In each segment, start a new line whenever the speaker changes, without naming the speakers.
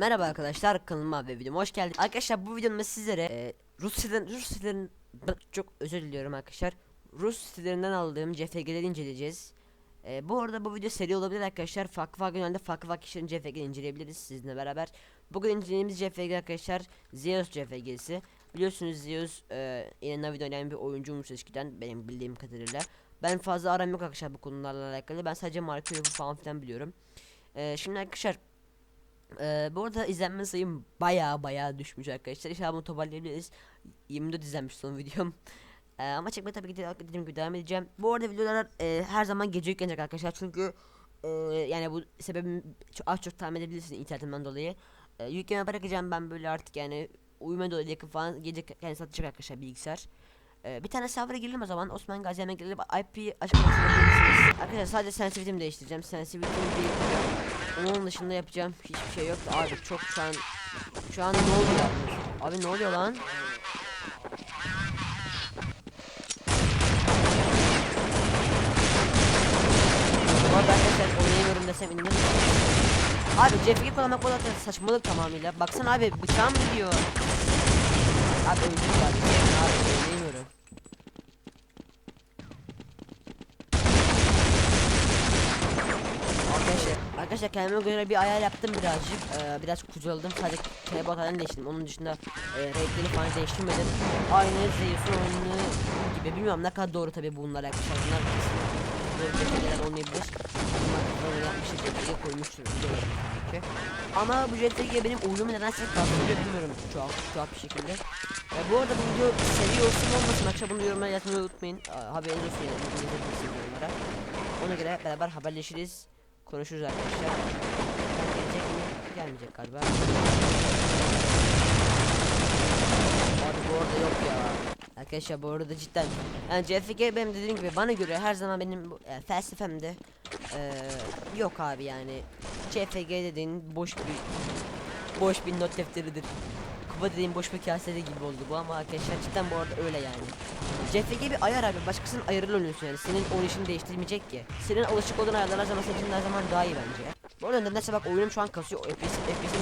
Merhaba arkadaşlar kanalıma ve videoma hoş geldiniz. Arkadaşlar bu videomda sizlere e, Rus sitelerin çok özür diliyorum arkadaşlar. Rus sitelerinden aldığım CFG'leri inceleyeceğiz. E, bu arada bu video seri olabilir arkadaşlar. Farklı farklı yönde farklı farklı kişilerin CFG'leri inceleyebiliriz sizinle beraber. Bugün incelediğimiz CFG arkadaşlar Zeus CFG'si. Biliyorsunuz Zeus e, yine Navi'de oynayan bir oyuncuymuş eskiden benim bildiğim kadarıyla. Ben fazla aram yok arkadaşlar bu konularla alakalı. Ben sadece Yolu falan filan biliyorum. E, şimdi arkadaşlar ee, bu arada izlenme sayım baya baya düşmüş arkadaşlar. İnşallah bunu toparlayabiliriz. 24 izlenmiş son videom. Ee, ama çekmeye tabii ki de dediğim gibi devam edeceğim. Bu arada videolar e, her zaman gece yüklenecek arkadaşlar. Çünkü e, yani bu sebebim çok, az çok tahmin edebilirsiniz internetimden dolayı. E, yükleme bırakacağım ben böyle artık yani uyuma dolayı yakın falan gece yani satacak arkadaşlar bilgisayar. Ee, bir tane server'a girelim o zaman. Osman Gazi hemen girelim. IP açıklamasını. Arkadaşlar sadece sensitivity'mi değiştireceğim. Sensitivity'mi yapacağım. Onun dışında yapacağım hiçbir şey yok. Abi çok şu an şu an ne oluyor? Abi ne oluyor lan? Bu arada arkadaşlar oynayamıyorum desem inanır? Abi CFG kullanmak bu da saçmalık tamamıyla. Baksana abi bıçağım gidiyor. Abi öldüm. Abi oynayamıyorum. Arkadaşlar, kendime göre bir ayar yaptım birazcık. Ee, biraz kurcaladım. Sadece telebot halini değiştirdim. Onun dışında e, renkleri falan değiştirmedim. Aynı Zeus'un oyunu gibi. Bilmiyorum ne kadar doğru tabii bunlar arkadaşlar. Bunlar kesinlikle olmayabilir. Bunlar böyle yapmıştır. Detayı koymuştur. ki. Ama bu JTG benim oyunumu nedense kastırıyor bilmiyorum. Çok tuhaf bir şekilde. E, bu arada bu video seri olsun olmasın akşam bunu yorumlara yazmayı unutmayın. Haberiniz olsun yani. Ona göre beraber haberleşiriz. Konuşuruz arkadaşlar. Gelecek mi? Gelmeyecek galiba. Abi bu arada yok ya. Arkadaşlar bu arada cidden yani CFG benim dediğim gibi bana göre her zaman benim bu- e, felsefemde e, yok abi yani CFG dediğin boş bir boş bir not defteridir. Kuba dediğin boş bir kasede gibi oldu bu ama arkadaşlar cidden bu arada öyle yani. CFG bir ayar abi başkasının ayarıyla oynuyorsun yani senin oynayışını değiştirmeyecek ki. Senin alışık olduğun ayarlar zaman senin her zaman daha iyi bence. Bu arada nedense bak oyunum şu an kasıyor FPS'im FPS'im.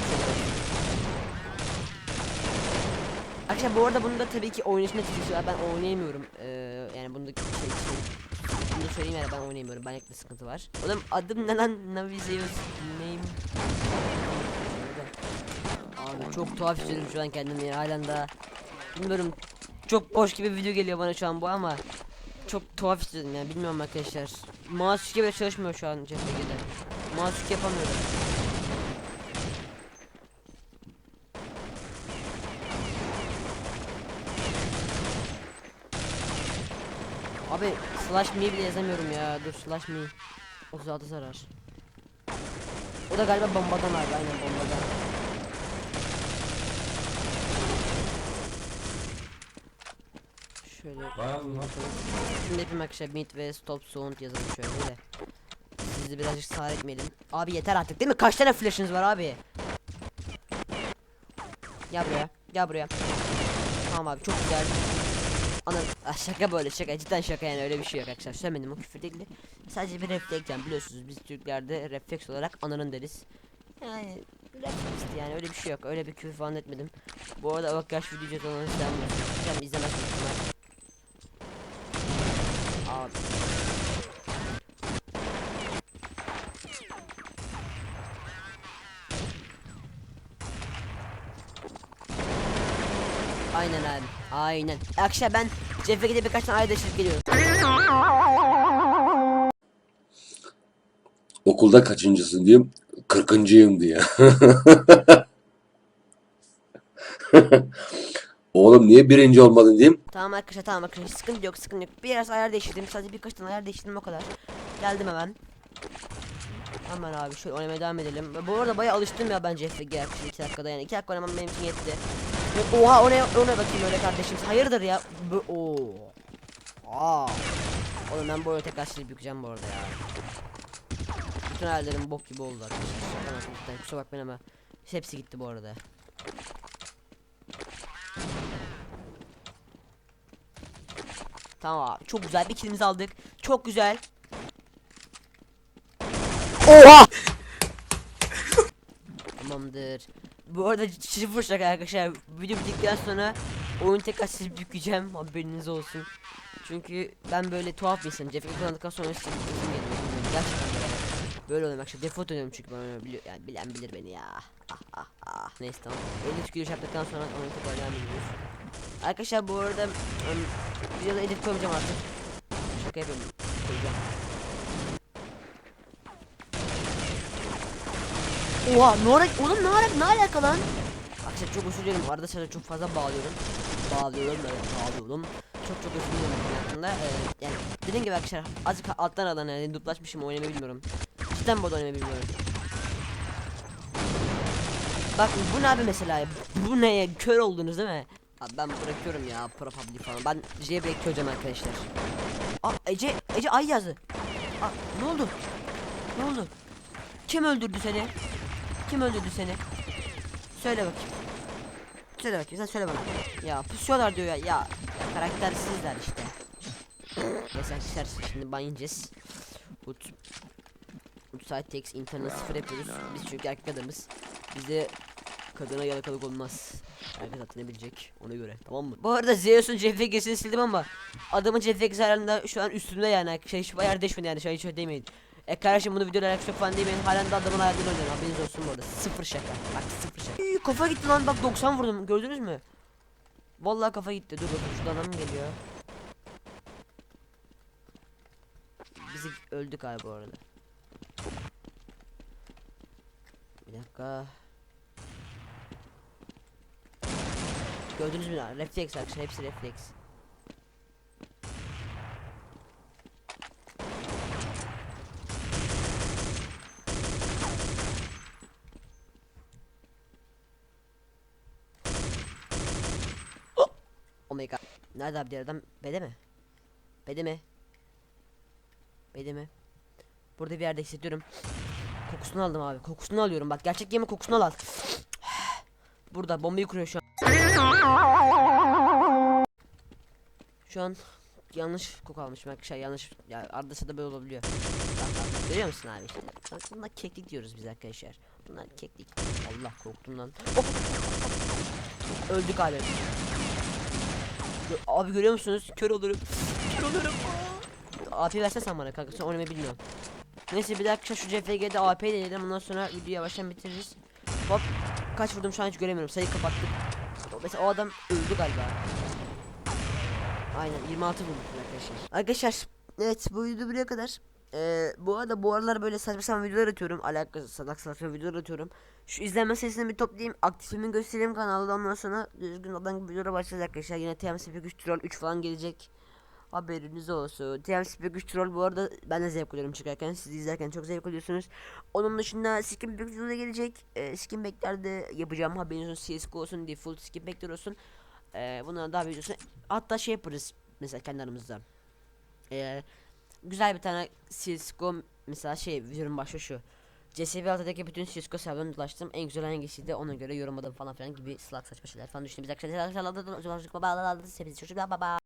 Arkadaşlar bu arada bunda tabii ki oynayışın etkisi var. Ben oynayamıyorum. Ee, yani bunda şey, şey, bunu da söyleyeyim yani ben oynayamıyorum. Banyakta sıkıntı var. Oğlum adım ne lan? Navizeus name. Abi çok tuhaf hissediyorum şu an kendimi ya. Halen daha bilmiyorum. Çok boş gibi bir video geliyor bana şu an bu ama çok tuhaf hissediyorum yani bilmiyorum arkadaşlar. Mouse gibi çalışmıyor şu an CFG'de. Mouse yapamıyorum. Abi slash me bile yazamıyorum ya. Dur slash me. 36 zarar. O da galiba bombadan abi aynen bombadan. Şöyle Şimdi yapayım arkadaşlar mid ve stop sound yazalım şöyle de. Sizi birazcık sağır etmeyelim. Abi yeter artık değil mi? Kaç tane flash'ınız var abi? Gel buraya. Gel buraya. Tamam abi çok güzel. Ana ah, şaka böyle şaka cidden şaka yani öyle bir şey yok arkadaşlar söylemedim o küfür değildi sadece bir refleks yani biliyorsunuz biz Türklerde refleks olarak ananın deriz yani refleks yani öyle bir şey yok öyle bir küfür falan etmedim bu arada bak yaş video chat olanı abi Aynen abi. Aynen. Akşam ben CFG'de birkaç tane ayda değiştirip geliyorum.
Okulda kaçıncısın diyeyim. Kırkıncıyım diye. Oğlum niye birinci olmadın diyeyim.
Tamam arkadaşlar tamam arkadaşlar sıkıntı yok sıkıntı yok. Biraz ayar değiştirdim sadece birkaç tane ayar değiştirdim o kadar. Geldim hemen. Hemen abi şöyle oynamaya devam edelim. Bu arada bayağı alıştım ya ben CFG arkadaşlar 2 dakikada yani 2 dakika oynamam benim için yetti. Oha o ne, o ne bakayım öyle kardeşim hayırdır ya. Bu, oo. Aa. Oğlum ben bu oyunu tekrar silip yükeceğim bu arada ya. Bütün hayallerim bok gibi oldu arkadaşlar. Kusura bakmayın ama hepsi gitti bu arada. Tamam abi çok güzel bir kilimizi aldık. Çok güzel. Oha! Tamamdır. Bu arada sıfır şaka arkadaşlar. Video bittikten sonra oyun tekrar silip yükleyeceğim. Haberiniz olsun. Çünkü ben böyle tuhaf bir insanım. Cefek kullandıktan sonra silip Gerçekten böyle. Böyle oluyorum arkadaşlar. Default oynuyorum çünkü ben öyle biliyor. Yani bilen bilir beni ya. Ah ah ah. Neyse tamam. 53 giriş yaptıktan sonra oyun tekrar devam ediyoruz. Arkadaşlar bu arada videoda edit koymayacağım artık. Şaka yapıyorum. Koyacağım. Oha ne ara oğlum ne ara ne alaka lan? Arkadaşlar çok özür dilerim arada sırada çok fazla bağlıyorum. Bağlıyorum evet bağlıyorum. Çok çok özür dilerim bunun. Ee, yani dediğim gibi arkadaşlar azıcık alttan aradan yani duplaşmışım oynamayı bilmiyorum. Cidden bu oynamayı bilmiyorum. Bak bu ne abi mesela bu ne kör oldunuz değil mi? Abi ben bırakıyorum ya pro public falan ben jailbreak çözeceğim arkadaşlar. Aa Ece Ece ay yazdı. Aa ne oldu? Ne oldu? Kim öldürdü seni? Kim öldürdü seni? Söyle bakayım. Söyle bakayım sen söyle bana. Ya pusuyorlar diyor ya. Ya, ya karaktersizler işte. Neyse arkadaşlar şimdi ban yiyeceğiz. Ut. Utside text internet sıfır yapıyoruz. Biz çünkü erkek adamız. Bizde kadına yalakalık olmaz. Herkes haddini bilecek ona göre tamam mı? Bu arada Zeus'un CFG'sini sildim ama adamın CFG zararında şu an üstünde yani şey hiç ayar değişmedi yani an hiç öyle demeyin. E kardeşim bunu videoda alakası yok falan demeyin halen de adamın hayatını oynuyorum haberiniz olsun bu arada sıfır şaka bak sıfır şaka. Üy, kafa gitti lan bak 90 vurdum gördünüz mü? Vallahi kafa gitti dur bakayım şuradan adam geliyor? Bizi öldük abi bu arada. Bir dakika. Gördünüz mü lan? Refleks arkadaşlar hepsi refleks. Oh! Oh my god. Nerede abi diğer adam? Bede mi? Bede mi? Bede mi? Burada bir yerde hissediyorum. Kokusunu aldım abi. Kokusunu alıyorum. Bak gerçek yemin kokusunu al. Burada bombayı kuruyor şu. Şu an yanlış koku almışım arkadaşlar yanlış ya arada sırada böyle olabiliyor. Görüyor musun abi bunlar keklik diyoruz biz arkadaşlar. Bunlar keklik. Allah korktum lan. Oh! Öldük abi. Abi görüyor musunuz? Kör olurum. Kör olurum. AP versene sen bana kanka sen oynamayı bilmiyorum. Neyse bir dakika şu CFG'de AP deneyelim ondan sonra videoyu yavaştan bitiririz. Hop kaç vurdum şu an hiç göremiyorum sayı kapattık. Mesela o adam öldü galiba. Aynen 26 vurduk arkadaşlar. Arkadaşlar evet bu video buraya kadar. Ee, bu arada bu aralar böyle saçma sapan videolar atıyorum. Alakasız salak salak videolar atıyorum. Şu izlenme sayısını bir toplayayım. Aktifimi göstereyim kanalda ondan sonra düzgün adam gibi videolara başlayacak arkadaşlar. Yine TMSP güç troll 3 falan gelecek. Haberiniz olsun. TMSP güç troll bu arada ben de zevk alıyorum çıkarken. Siz izlerken çok zevk alıyorsunuz. Onun dışında skin pack videoda gelecek. Ee, skin pack'ler de yapacağım. Haberiniz olsun. CSGO olsun. Default skin pack'ler olsun. Ee, bunlara daha videosunu hatta şey yaparız mesela kendi aramızda. Ee, güzel bir tane CSGO mesela şey videonun başı şu. CSV altıdaki bütün CSGO serverlarını dolaştım. En güzel hangisiydi ona göre yorumladım falan filan gibi salak saçma şeyler falan düşündüm. Biz arkadaşlar